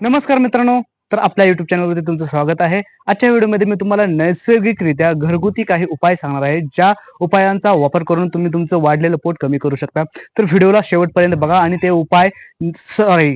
नमस्कार मित्रांनो तर आपल्या युट्यूब चॅनलमध्ये तुमचं स्वागत आहे. आजच्या व्हिडिओमध्ये मी तुम्हाला नैसर्गिकरित्या घरगुती काही उपाय सांगणार आहे ज्या उपायांचा वापर करून तुम्ही तुमचं वाढलेलं पोट कमी करू शकता. तर व्हिडिओला शेवटपर्यंत बघा आणि ते उपाय सॉरी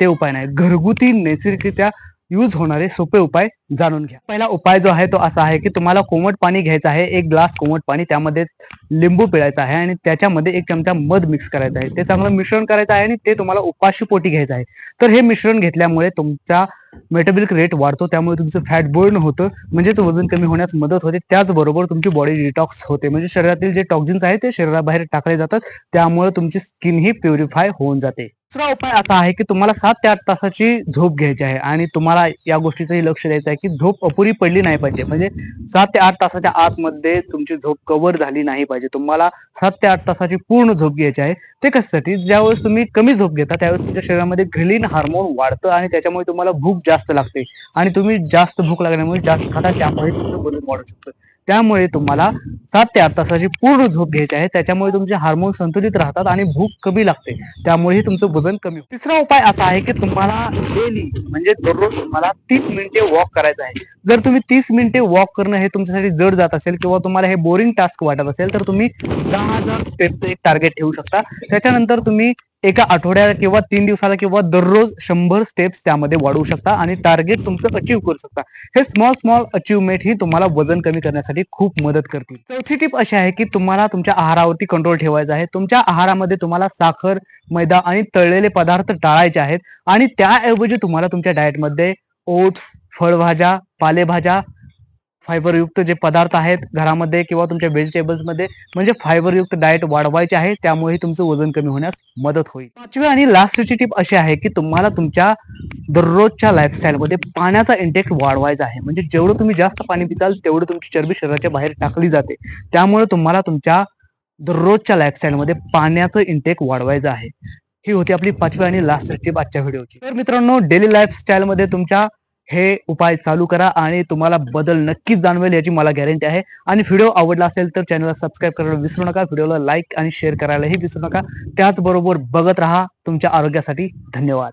ते उपाय नाही घरगुती नैसर्गिकरित्या यूज होणारे सोपे उपाय जाणून घ्या. पहिला उपाय जो आहे तो असा आहे की तुम्हाला कोमट पाणी घ्यायचं आहे एक ग्लास कोमट पाणी त्यामध्ये लिंबू पिळायचं आहे आणि त्याच्यामध्ये एक चमचा मध मिक्स करायचा आहे. ते चांगलं मिश्रण करायचं आहे आणि ते तुम्हाला उपाशी पोटी घ्यायचं आहे. तर हे मिश्रण घेतल्यामुळे तुमचा मेटाबॉलिक रेट वाढतो त्यामुळे तुमचं फॅट बर्न होतं म्हणजेच वजन कमी होण्यास मदत होते. त्याचबरोबर तुमची बॉडी डिटॉक्स होते. म्हणजे शरीरातील जे टॉक्झिन्स आहेत ते शरीराबाहेर टाकले जातात त्यामुळे तुमची स्किन ही प्युरिफाय होऊन जाते. दुसरा उपाय असा आहे की तुम्हाला सात ते आठ तासाची झोप घ्यायची आहे आणि तुम्हाला या गोष्टीचंही लक्ष द्यायचं आहे की झोप अपुरी पडली नाही पाहिजे. म्हणजे सात ते आठ तासाच्या आतमध्ये तुमची झोप कव्हर झाली नाही पाहिजे. तुम्हाला सात ते आठ तासाची पूर्ण झोप घ्यायची आहे. ते कशासाठी ज्यावेळेस तुम्ही कमी झोप घेता त्यावेळेस तुमच्या शरीरामध्ये ग्रिलिन हार्मोन वाढतं आणि त्याच्यामुळे तुम्हाला भूक जास्त लागते. आणि तुम्ही जास्त भूक लागल्यामुळे जास्त खाता त्यामुळे तुमचं वजन वाढू शकतं त्यामुळे तुम्हाला सात ते आठ तासाची पूर्ण झोप घ्यायची आहे. त्याच्यामुळे तुमचे हार्मोन संतुलित राहतात आणि भूक कमी लागते. त्यामुळे तुमचं वजन कमी तिसरा उपाय असा आहे की तुम्हाला डेली म्हणजे दररोज तुम्हाला तीस मिनिटे वॉक करायचं आहे. जर तुम्ही तीस मिनिटे वॉक करणं हे तुमच्यासाठी जड जात असेल किंवा तुम्हाला हे बोरिंग टास्क वाटत असेल तर तुम्ही दहा हजार स्टेपचं एक टार्गेट ठेवू शकता. त्याच्यानंतर तुम्ही एका आठवड्याला किंवा तीन दिवसाला किंवा दररोज शंभर स्टेप्स त्यामध्ये वाढवू शकता आणि टार्गेट तुमचं अचीव करू शकता. हे स्मॉल स्मॉल अचीवमेंट ही तुम्हाला वजन कमी करण्यासाठी खूप मदत करतील. चौथी टिप अशी आहे की तुम्हाला तुमच्या आहारावरती कंट्रोल ठेवायचा आहे. तुमच्या आहारामध्ये तुम्हाला साखर मैदा आणि तळलेले पदार्थ टाळायचे आहेत आणि त्याऐवजी तुम्हाला तुमच्या डाएटमध्ये ओट्स फळभाज्या पालेभाज्या फायबरयुक्त जे पदार्थ आहेत घरामध्ये किंवा तुमच्या व्हेजिटेबल्समध्ये म्हणजे फायबरयुक्त डाएट वाढवायचे आहे त्यामुळे तुमचं वजन कमी होण्यास मदत होईल. पाचवी आणि लास्टची टिप अशी आहे की तुम्हाला तुमच्या दररोजच्या लाईफस्टाईलमध्ये पाण्याचा इंटेक वाढवायचा आहे. म्हणजे जेवढं तुम्ही जास्त पाणी पिताल तेवढं तुमची चरबी शरीराच्या बाहेर टाकली जाते. त्यामुळे तुम्हाला तुमच्या दररोजच्या लाईफस्टाईलमध्ये पाण्याचं इंटेक वाढवायचं आहे. ही होती आपली पाचवी आणि लास्ट टिप आजच्या व्हिडिओची तर मित्रांनो डेली लाईफस्टाईलमध्ये तुमच्या हे उपाय चालू करा आणि तुम्हाला बदल नक्कीच जाणवेल याची मला गॅरंटी आहे. आणि व्हिडिओ आवडला असेल तर चॅनलला सबस्क्राईब करायला विसरू नका. व्हिडिओला लाईक आणि शेअर करायलाही विसरू नका. त्याचबरोबर बघत राहा. तुमच्या आरोग्यासाठी धन्यवाद.